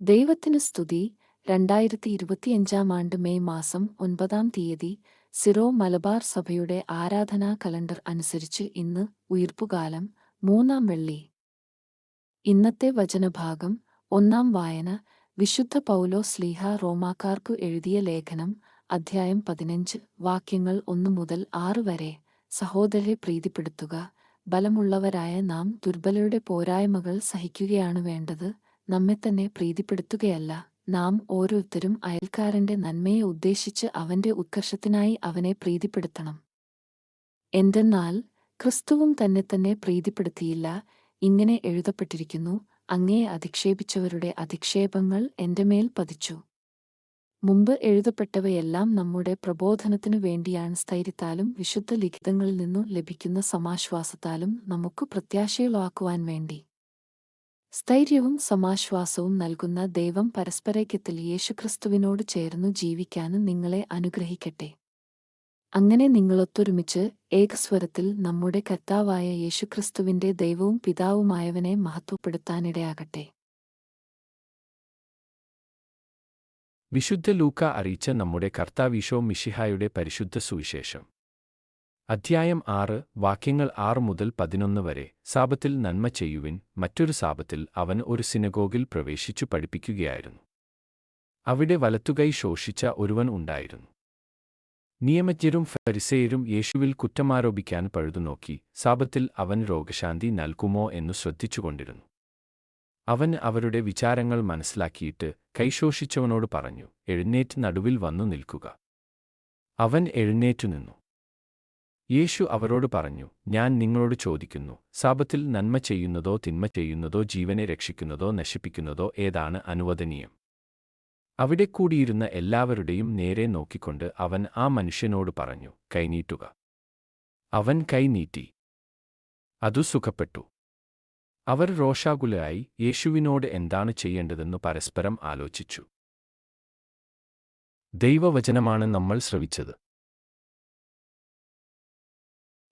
ദൈവത്തിന് സ്തുതി. രണ്ടായിരത്തി ഇരുപത്തിയഞ്ചാം ആണ്ട് മെയ് മാസം ഒൻപതാം തീയതി സിറോ മലബാർ സഭയുടെ ആരാധനാ കലണ്ടർ അനുസരിച്ച് ഇന്ന് ഉയർപ്പുകാലം മൂന്നാം വെള്ളി. ഇന്നത്തെ വചനഭാഗം ഒന്നാം വായന. വിശുദ്ധ പൗലോ സ്ലീഹ റോമാക്കാർക്കു എഴുതിയ ലേഖനം അധ്യായം പതിനഞ്ച്. വാക്യങ്ങൾ ഒന്നു മുതൽ ആറ് വരെ. സഹോദരരെ പ്രീതിപ്പെടുത്തുക. ബലമുള്ളവരായ നാം ദുർബലരുടെ പോരായ്മകൾ സഹിക്കുകയാണ് വേണ്ടത്. നമ്മെത്തന്നെ പ്രീതിപ്പെടുത്തുകയല്ല. നാം ഓരോരുത്തരും അയൽക്കാരന്റെ നന്മയെ ഉദ്ദേശിച്ച് അവന്റെ ഉത്കർഷത്തിനായി അവനെ പ്രീതിപ്പെടുത്തണം. എന്തെന്നാൽ ക്രിസ്തുവും തന്നെ തന്നെ പ്രീതിപ്പെടുത്തിയില്ല. ഇങ്ങനെ എഴുതപ്പെട്ടിരിക്കുന്നു അങ്ങേ അധിക്ഷേപിച്ചവരുടെ അധിക്ഷേപങ്ങൾ എന്റെ മേൽ പതിച്ചു. മുമ്പ് എഴുതപ്പെട്ടവയെല്ലാം നമ്മുടെ പ്രബോധനത്തിനു വേണ്ടിയാണ് സ്ഥൈര്യത്താലും വിശുദ്ധ ലിഖിതങ്ങളിൽ നിന്നു ലഭിക്കുന്ന സമാശ്വാസത്താലും നമുക്ക് പ്രത്യാശയുളവാക്കുവാൻ വേണ്ടി. സ്ഥൈര്യവും സമാശ്വാസവും നൽകുന്ന ദൈവം പരസ്പരൈക്യത്തിൽ യേശുക്രിസ്തുവിനോട് ചേർന്നു ജീവിക്കാനും നിങ്ങളെ അനുഗ്രഹിക്കട്ടെ. അങ്ങനെ നിങ്ങളൊത്തൊരുമിച്ച് ഏകസ്വരത്തിൽ നമ്മുടെ കർത്താവായ യേശുക്രിസ്തുവിന്റെ ദൈവവും പിതാവുമായവനെ മഹത്വപ്പെടുത്താനിടയാകട്ടെ. വിശുദ്ധ ലൂക്ക അറിയിച്ച നമ്മുടെ കർത്താവീശോ മിഷിഹായുടെ പരിശുദ്ധ സുവിശേഷം. അധ്യായം ആറ് വാക്യങ്ങൾ ആറ് മുതൽ പതിനൊന്ന് വരെ. സാപത്തിൽ നന്മ ചെയ്യുവിൻ. മറ്റൊരു സാപത്തിൽ അവൻ ഒരു സിനഗോഗിൽ പ്രവേശിച്ചു പഠിപ്പിക്കുകയായിരുന്നു. അവിടെ വലത്തുകൈ ശോഷിച്ച ഒരുവൻ ഉണ്ടായിരുന്നു. നിയമജ്ഞരും ഫരിസേയരും യേശുവിൽ കുറ്റമാരോപിക്കാൻ പഴുതുനോക്കി സാപത്തിൽ അവൻ രോഗശാന്തി നൽകുമോ എന്നു ശ്രദ്ധിച്ചുകൊണ്ടിരുന്നു. അവൻ അവരുടെ വിചാരങ്ങൾ മനസ്സിലാക്കിയിട്ട് കൈശോഷിച്ചവനോട് പറഞ്ഞു എഴുന്നേറ്റ് നടുവിൽ വന്നു നിൽക്കുക. അവൻ എഴുന്നേറ്റു നിന്നു. യേശു അവരോട് പറഞ്ഞു ഞാൻ നിങ്ങളോട് ചോദിക്കുന്നു സാപത്തിൽ നന്മ ചെയ്യുന്നതോ തിന്മ ചെയ്യുന്നതോ ജീവനെ രക്ഷിക്കുന്നതോ നശിപ്പിക്കുന്നതോ ഏതാണ് അനുവദനീയം? അവിടെ കൂടിയിരുന്ന എല്ലാവരുടെയും നേരെ നോക്കിക്കൊണ്ട് അവൻ ആ മനുഷ്യനോട് പറഞ്ഞു കൈനീട്ടുക. അവൻ കൈനീട്ടി അതു സുഖപ്പെട്ടു. അവർ രോഷാകുലരായി യേശുവിനോട് എന്താണ് ചെയ്യേണ്ടതെന്ന് പരസ്പരം ആലോചിച്ചു. ദൈവവചനമാണ് നമ്മൾ ശ്രവിച്ചത്.